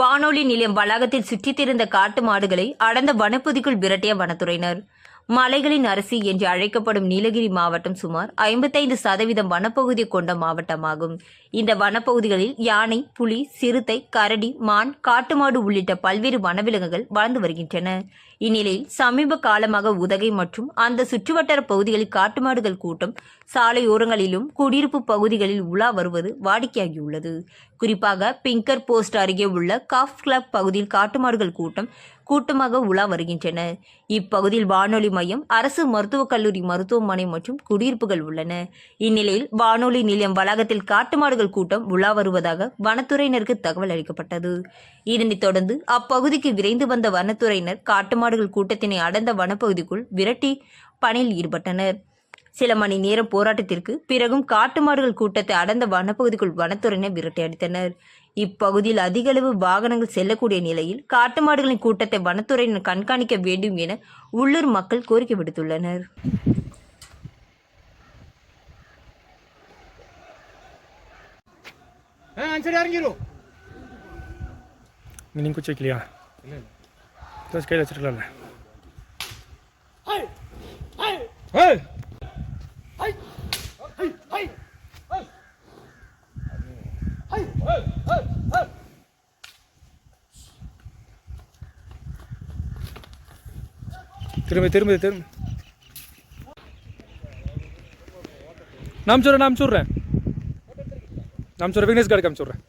வானொலி நிலையம் வளாகத்தில் சுற்றித்திருந்த காட்டு மாடுகளை அடர்ந்த வனப்பகுதிக்குள் விரட்டிய வனத்துறையினர். மலைகளின் அரசி என்று அழைக்கப்படும் நீலகிரி மாவட்டம் சுமார் ஐம்பத்தைந்து சதவீதம் வனப்பகுதி கொண்ட மாவட்டமாகும். இந்த வனப்பகுதிகளில் யானை புலி சிறுத்தை கரடி மான் காட்டுமாடு உள்ளிட்ட பல்வேறு வனவிலங்குகள் வளர்ந்து வருகின்றன. இந்நிலையில் சமீப காலமாக உதகை மற்றும் அந்த சுற்றுவட்டார பகுதிகளில் காட்டுமாடுகள் கூட்டம் சாலையோரங்களிலும் குடியிருப்பு பகுதிகளில் உலா வருவது வாடிக்கையாகியுள்ளது. குறிப்பாக பிங்கர் போஸ்ட் அருகே உள்ள காஃப் கிளப் பகுதியில் காட்டுமாடுகள் கூட்டம் கூட்டமாக உலா வருகின்றன. இப்பகுதியில் வானொலி மையம் அரசு மருத்துவக் கல்லூரி மருத்துவமனை மற்றும் குடியிருப்புகள் உள்ளன. இந்நிலையில் வானொலி நிலையம் வளாகத்தில் காட்டுமாடுகள் கூட்டம் உலா வருவதாக வனத்துறையினருக்கு தகவல் அளிக்கப்பட்டது. இதனைத் தொடர்ந்து அப்பகுதிக்கு விரைந்து வந்த வனத்துறையினர் காட்டுமாடுகள் கூட்டத்தினை அடர்ந்த வனப்பகுதிக்குள் விரட்டி பணியில் ஈடுபட்டனர். சில மணி நேரம் போராட்டத்திற்கு பிறகும் காட்டுமாடுகள் கூட்டத்தை அடந்த வனப்பகுதிக்குள் வனத்துறையினர் விரட்டியடித்தனர் இப்பகுதியில் அதிகளவு வாகனங்கள் செல்லக்கூடிய நிலையில் காட்டுமாடுகளின் கூட்டத்தை வனத்துறையினர் கண்காணிக்க வேண்டும் என உள்ளூர் மக்கள் கோரிக்கை விடுத்துள்ளனர். நீங்கள் திரும்ப திரும்ப திரும்ப. நான் சொல்கிறேன் நான் சொல்கிறேன் நான் சொல்கிறேன் விக்னேஷ் கார்டுக்கு அனுப்பிச்சுட்றேன்